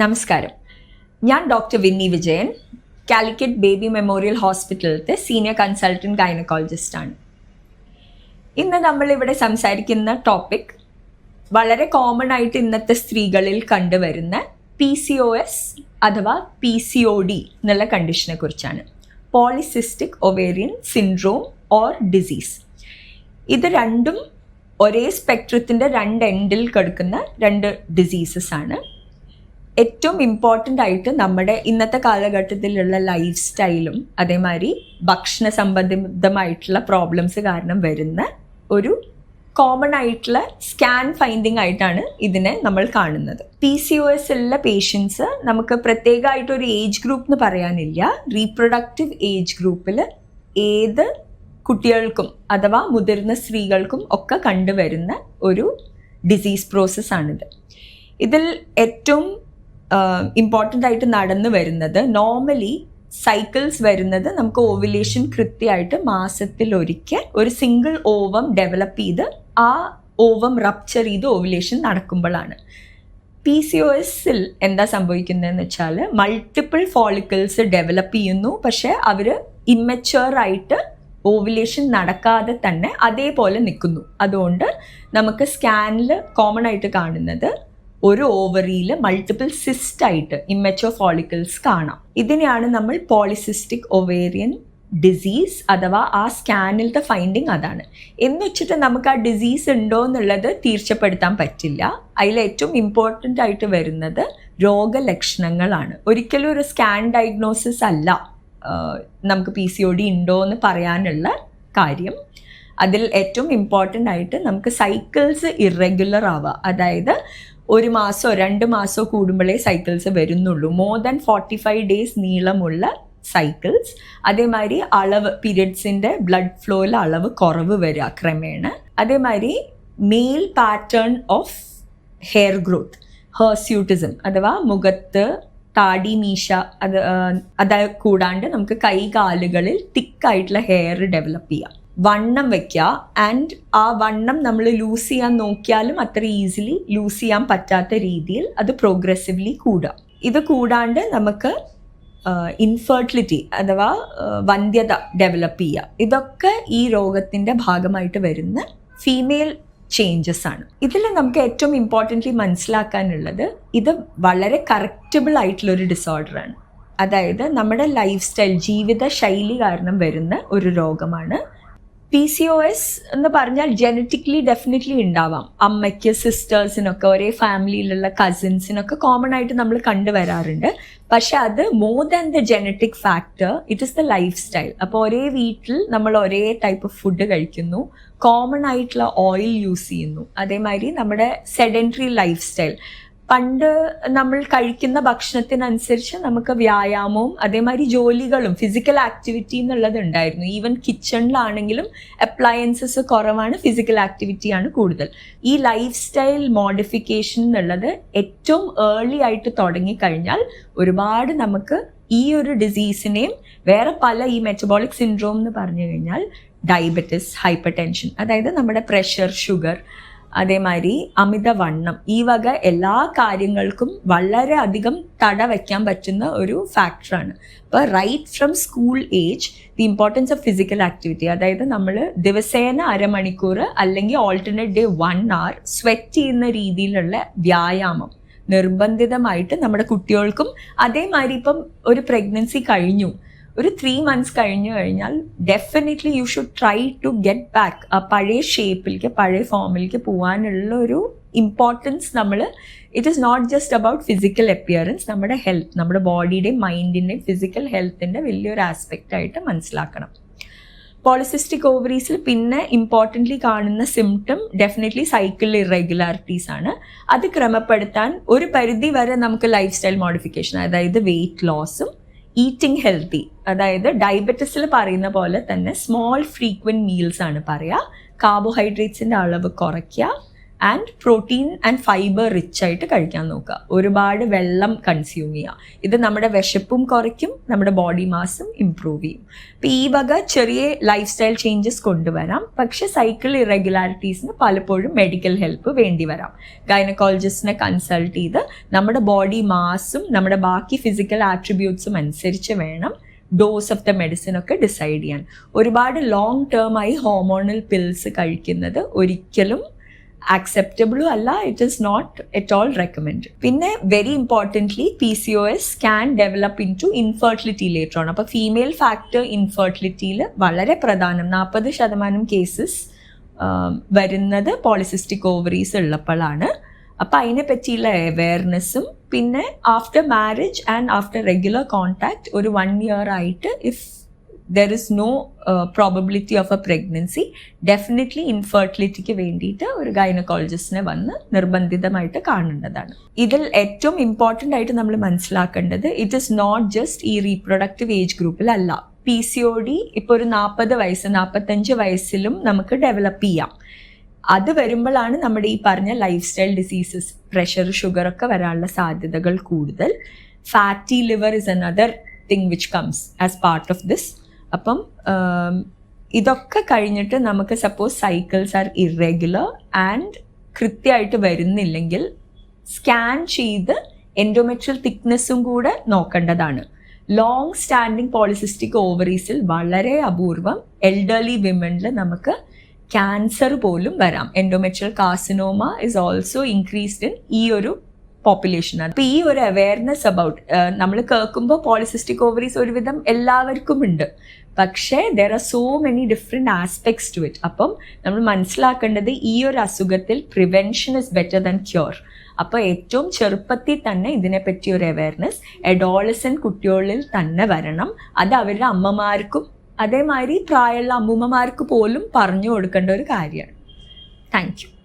നമസ്കാരം. ഞാൻ doctor Vinni Vijayan Calicut baby memorial ഹോസ്പിറ്റലിലത്തെ senior consultant ആണ്. ഇന്ന് നമ്മളിവിടെ സംസാരിക്കുന്ന ടോപ്പിക് വളരെ കോമൺ ആയിട്ട് ഇന്നത്തെ സ്ത്രീകളിൽ കണ്ടുവരുന്ന പി സി ഒ എസ് അഥവാ പി സി ഒ ഡി എന്നുള്ള കണ്ടീഷനെ കുറിച്ചാണ്. Polycystic ovarian syndrome or disease ഇത് രണ്ടും ഒരേ സ്പെക്ട്രത്തിന്റെ രണ്ട് എൻഡിൽ കിടക്കുന്ന രണ്ട് ഡിസീസസ് ആണ്. ഏറ്റവും ഇമ്പോർട്ടന്റ് ആയിട്ട് നമ്മുടെ ഇന്നത്തെ കാലഘട്ടത്തിലുള്ള ലൈഫ് സ്റ്റൈലും അതേമാതിരി ഭക്ഷണ സംബന്ധിതമായിട്ടുള്ള പ്രോബ്ലംസ് കാരണം വരുന്ന ഒരു കോമൺ ആയിട്ടുള്ള സ്കാൻ ഫൈൻഡിങ് ആയിട്ടാണ് ഇതിനെ നമ്മൾ കാണുന്നത്. പി സി ഒ എസ് ഉള്ള പേഷ്യൻസ് നമുക്ക് പ്രത്യേകമായിട്ട് ഒരു ഏജ് ഗ്രൂപ്പ് എന്ന് പറയാനില്ല. റീപ്രൊഡക്റ്റീവ് ഏജ് ഗ്രൂപ്പിൽ ഏത് കുട്ടികൾക്കും അഥവാ മുതിർന്ന സ്ത്രീകൾക്കും ഒക്കെ കണ്ടുവരുന്ന ഒരു ഡിസീസ് പ്രോസസ്സാണിത് ഇതിൽ ഏറ്റവും ഇമ്പോർട്ടന്റ് ആയിട്ട് നടന്നു വരുന്നത്. നോർമലി സൈക്കിൾസ് വരുന്നത് നമുക്ക് ഓവുലേഷൻ കൃത്യമായിട്ട് മാസത്തിൽ ഒരിക്കൽ ഒരു സിംഗിൾ ഓവം ഡെവലപ്പ് ചെയ്ത് ആ ഓവം റപ്ചർ ചെയ്ത് ഓവുലേഷൻ നടക്കുമ്പോഴാണ്. പി സി ഒ എസിൽ എന്താ സംഭവിക്കുന്നതെന്ന് വെച്ചാൽ മൾട്ടിപ്പിൾ ഫോളിക്കിൾസ് ഡെവലപ്പ് ചെയ്യുന്നു. പക്ഷേ അവർ ഇമ്മച്ചുവറായിട്ട് ഓവുലേഷൻ നടക്കാതെ തന്നെ അതേപോലെ നിൽക്കുന്നു. അതുകൊണ്ട് നമുക്ക് സ്കാനിൽ കോമൺ ആയിട്ട് കാണുന്നത് ഒരു ഓവറിയിൽ മൾട്ടിപ്പിൾ സിസ്റ്റ് ആയിട്ട് ഇമ്മച്ചോ ഫോളിക്കിൾസ് കാണാം. ഇതിനെയാണ് നമ്മൾ പോളിസിസ്റ്റിക് ഒവേറിയൻ ഡിസീസ് അഥവാ ആ സ്കാനിലത്തെ ഫൈൻഡിങ് അതാണ്. എന്ന് വെച്ചിട്ട് നമുക്ക് ആ ഡിസീസ് ഉണ്ടോ എന്നുള്ളത് തീർച്ചപ്പെടുത്താൻ പറ്റില്ല. അതിൽ ഏറ്റവും ഇമ്പോർട്ടന്റ് ആയിട്ട് വരുന്നത് രോഗലക്ഷണങ്ങളാണ്. ഒരിക്കലും ഒരു സ്കാൻ ഡയഗ്നോസിസ് അല്ല നമുക്ക് പി സി ഒ ഡി ഉണ്ടോ എന്ന് പറയാനുള്ള കാര്യം. അതിൽ ഏറ്റവും ഇമ്പോർട്ടന്റ് ആയിട്ട് നമുക്ക് സൈക്കിൾസ് ഇറഗുലർ ആവുക. അതായത് ഒരു മാസമോ രണ്ട് മാസമോ കൂടുമ്പോഴേ സൈക്കിൾസ് വരുന്നുള്ളൂ. More than forty five days നീളമുള്ള സൈക്കിൾസ് അതേമാതിരി അളവ് പീരിയഡ്സിന്റെ ബ്ലഡ് ഫ്ലോയിൽ അളവ് കുറവ് വരിക ക്രമേണ. അതേമാതിരി male pattern of hair growth hirsutism അഥവാ മുഖത്ത് താടി മീശ അത് അത് കൂടാണ്ട് നമുക്ക് കൈ കാലുകളിൽ തിക്കായിട്ടുള്ള ഹെയർ ഡെവലപ്പ് ചെയ്യാം. വണ്ണം വെക്കുക ആൻഡ് ആ വണ്ണം നമ്മൾ ലൂസ് ചെയ്യാൻ നോക്കിയാലും അത്ര ഈസിലി ലൂസ് ചെയ്യാൻ പറ്റാത്ത രീതിയിൽ അത് പ്രോഗ്രസീവ്ലി കൂടുക. ഇത് കൂടാണ്ട് നമുക്ക് ഇൻഫെർട്ടിലിറ്റി അഥവാ വന്ധ്യത ഡെവലപ്പ് ചെയ്യുക. ഇതൊക്കെ ഈ രോഗത്തിന്റെ ഭാഗമായിട്ട് വരുന്ന ഫീമെയിൽ ചേഞ്ചസ് ആണ്. ഇതിൽ നമുക്ക് ഏറ്റവും ഇമ്പോർട്ടന്റ്ലി മനസ്സിലാക്കാനുള്ളത് ഇത് വളരെ കറക്റ്റബിൾ ആയിട്ടുള്ള ഒരു ഡിസോർഡറാണ് അതായത് നമ്മുടെ ലൈഫ് സ്റ്റൈൽ ജീവിത ശൈലി കാരണം വരുന്ന ഒരു രോഗമാണ് പി സി ഒ എസ് എന്ന് പറഞ്ഞാൽ ജനറ്റിക്കലി ഡെഫിനറ്റ്ലി ഉണ്ടാവാം. അമ്മയ്ക്ക് സിസ്റ്റേഴ്സിനൊക്കെ ഒരേ ഫാമിലിയിലുള്ള കസിൻസിനൊക്കെ കോമൺ ആയിട്ട് നമ്മൾ കണ്ടുവരാറുണ്ട്. പക്ഷെ അത് more than the genetic factor it is the lifestyle അപ്പോൾ ഒരേ വീട്ടിൽ നമ്മൾ ഒരേ ടൈപ്പ് ഓഫ് ഫുഡ് കഴിക്കുന്നു. കോമൺ ആയിട്ടുള്ള ഓയിൽ യൂസ് ചെയ്യുന്നു. അതേമാതിരി നമ്മുടെ സെഡന്ററി ലൈഫ് സ്റ്റൈൽ പണ്ട് നമ്മൾ കഴിക്കുന്ന ഭക്ഷണത്തിനനുസരിച്ച് നമുക്ക് വ്യായാമവും അതേമാതിരി ജോലികളും ഫിസിക്കൽ ആക്ടിവിറ്റി എന്നുള്ളത് ഉണ്ടായിരുന്നു. ഈവൻ കിച്ചണിലാണെങ്കിലും അപ്ലയൻസസ് കുറവാണ് ഫിസിക്കൽ ആക്ടിവിറ്റി ആണ് കൂടുതൽ. ഈ ലൈഫ് സ്റ്റൈൽ മോഡിഫിക്കേഷൻ എന്നുള്ളത് ഏറ്റവും ഏർലി ആയിട്ട് തുടങ്ങിക്കഴിഞ്ഞാൽ ഒരുപാട് നമുക്ക് ഈ ഒരു ഡിസീസിനെയും വേറെ പല ഈ മെറ്റബോളിക് സിൻഡ്രോം എന്ന് പറഞ്ഞു കഴിഞ്ഞാൽ ഡയബറ്റിസ് ഹൈപ്പർ ടെൻഷൻ അതായത് നമ്മുടെ പ്രഷർ ഷുഗർ അതേമാതിരി അമിതവണ്ണം. ഈ വക എല്ലാ കാര്യങ്ങൾക്കും വളരെ അധികം തട വയ്ക്കാൻ പറ്റുന്ന ഒരു ഫാക്ടറാണ് അപ്പോൾ right from school age the importance of physical activity അതായത് നമ്മൾ ദിവസേന അരമണിക്കൂർ അല്ലെങ്കിൽ alternate day one hour sweat ചെയ്യുന്ന രീതിയിലുള്ള വ്യായാമം നിർബന്ധിതമായിട്ട് നമ്മുടെ കുട്ടികൾക്കും. അതേമാതിരി ഇപ്പം ഒരു പ്രഗ്നൻസി കഴിഞ്ഞു. ഒരു ത്രീ മന്ത്സ് കഴിഞ്ഞു കഴിഞ്ഞാൽ definitely you should try to get back ആ പഴയ ഷേപ്പിലേക്ക് പഴയ ഫോമിലേക്ക് പോകാനുള്ള ഒരു ഇമ്പോർട്ടൻസ് നമ്മൾ it is not just about physical appearance നമ്മുടെ ഹെൽത്ത് നമ്മുടെ ബോഡിയുടെയും മൈൻഡിന്റെയും ഫിസിക്കൽ ഹെൽത്തിന്റെ വലിയൊരു ആസ്പെക്റ്റ് ആയിട്ട് മനസ്സിലാക്കണം. പോളിസിസ്റ്റിക് ഓവറീസിൽ പിന്നെ ഇമ്പോർട്ടന്റ്ലി കാണുന്ന സിംറ്റം ഡെഫിനറ്റ്ലി സൈക്കിൾ ഇറെഗുലാരിറ്റീസ് ആണ്. അത് ക്രമപ്പെടുത്താൻ ഒരു പരിധി വരെ നമുക്ക് ലൈഫ് സ്റ്റൈൽ മോഡിഫിക്കേഷൻ അതായത് വെയിറ്റ് ലോസും ഈറ്റിംഗ് ഹെൽത്തി അതായത് ഡയബറ്റിസിൽ പറയുന്ന പോലെ തന്നെ സ്മോൾ ഫ്രീക്വന്റ് മീൽസ് ആണ് പറയുക. കാർബോഹൈഡ്രേറ്റ്സിന്റെ അളവ് കുറയ്ക്കുക. And protein and fibre rich ആയിട്ട് കഴിക്കാൻ നോക്കുക. ഒരുപാട് വെള്ളം കൺസ്യൂം ചെയ്യുക. ഇത് നമ്മുടെ വിശപ്പും കുറയ്ക്കും നമ്മുടെ ബോഡി മാസും ഇമ്പ്രൂവ് ചെയ്യും. അപ്പം ഈ വക ചെറിയ ലൈഫ് സ്റ്റൈൽ ചേഞ്ചസ് കൊണ്ടുവരാം. പക്ഷെ സൈക്കിൾ ഇറഗുലാരിറ്റീസിന് പലപ്പോഴും മെഡിക്കൽ ഹെൽപ്പ് വേണ്ടി വരാം. ഗൈനക്കോളജിസ്റ്റിനെ കൺസൾട്ട് ചെയ്ത് നമ്മുടെ ബോഡി മാസും നമ്മുടെ ബാക്കി ഫിസിക്കൽ ആട്രിബ്യൂട്ട്സും അനുസരിച്ച് വേണം ഡോസ് ഓഫ് ദ മെഡിസിൻ ഒക്കെ ഡിസൈഡ് ചെയ്യാൻ. ഒരുപാട് ലോങ് ടേം ആയി ഹോർമോണൽ പിൽസ് കഴിക്കുന്നത് ഒരിക്കലും ആക്സെപ്റ്റബിളും അല്ല it is not at all recommend പിന്നെ very importantly P C O S can develop in to infertility later ആണ് അപ്പോൾ ഫീമെയിൽ ഫാക്ടർ ഇൻഫെർട്ടിലിറ്റിയിൽ വളരെ പ്രധാനം നാൽപ്പത് ശതമാനം കേസസ് വരുന്നത് പോളിസിസ്റ്റിക് ഓവറീസ് ഉള്ളപ്പോഴാണ്. അപ്പം അതിനെ പറ്റിയുള്ള അവയർനെസ്സും പിന്നെ after marriage and after regular contact ഒരു വൺ ഇയർ ആയിട്ട് if there is no probability of a pregnancy definitely ഇൻഫെർട്ടിലിറ്റിക്ക് വേണ്ടിയിട്ട് ഒരു ഗൈനക്കോളജിസ്റ്റിനെ വന്ന് നിർബന്ധിതമായിട്ട് കാണേണ്ടതാണ്. ഇതിൽ ഏറ്റവും ഇമ്പോർട്ടന്റ് ആയിട്ട് നമ്മൾ മനസ്സിലാക്കേണ്ടത് ഇറ്റ് ഇസ് നോട്ട് ജസ്റ്റ് ഈ റീപ്രൊഡക്റ്റീവ് ഏജ് ഗ്രൂപ്പിലല്ല പി സി ഒ ഡി ഇപ്പോൾ ഒരു നാൽപ്പത് വയസ്സ് നാൽപ്പത്തഞ്ച് വയസ്സിലും നമുക്ക് ഡെവലപ്പ് ചെയ്യാം. അത് വരുമ്പോഴാണ് നമ്മുടെ ഈ പറഞ്ഞ lifestyle diseases pressure sugar ഒക്കെ വരാനുള്ള സാധ്യതകൾ കൂടുതൽ. Fatty liver is another thing which comes as part of this അപ്പം ഇതൊക്കെ കഴിഞ്ഞിട്ട് നമുക്ക് suppose cycles are irregular and കൃത്യമായിട്ട് വരുന്നില്ലെങ്കിൽ സ്കാൻ ചെയ്ത് എൻഡോമെട്രിയൽ തിക്നെസ്സും കൂടെ നോക്കേണ്ടതാണ്. ലോങ് സ്റ്റാൻഡിങ് പോളിസിസ്റ്റിക് ഓവറീസിൽ വളരെ അപൂർവം എൽഡർലി വിമനിൽ നമുക്ക് ക്യാൻസർ പോലും വരാം. Endometrial carcinoma is also increased in ഈ ഒരു പോപ്പുലേഷൻ അപ്പൊ ഈ ഒരു അവയർനെസ് അബൌട്ട് നമ്മൾ കേൾക്കുമ്പോൾ പോളിസിസ്റ്റിക് ഓവറീസ് ഒരുവിധം എല്ലാവർക്കും ഉണ്ട് പക്ഷേ there are so many different aspects to it അപ്പം നമ്മൾ മനസ്സിലാക്കേണ്ടത് ഈ ഒരു അസുഖത്തിൽ prevention is better than cure അപ്പോൾ ഏറ്റവും ചെറുപ്പത്തിൽ തന്നെ ഇതിനെപ്പറ്റി ഒരു അവയർനെസ് എഡോളസൻ കുട്ടികളിൽ തന്നെ വരണം. അത് അവരുടെ അമ്മമാർക്കും അതേമാതിരി പ്രായമുള്ള അമ്മൂമ്മമാർക്ക് പോലും പറഞ്ഞു കൊടുക്കേണ്ട ഒരു കാര്യമാണ്. Thank you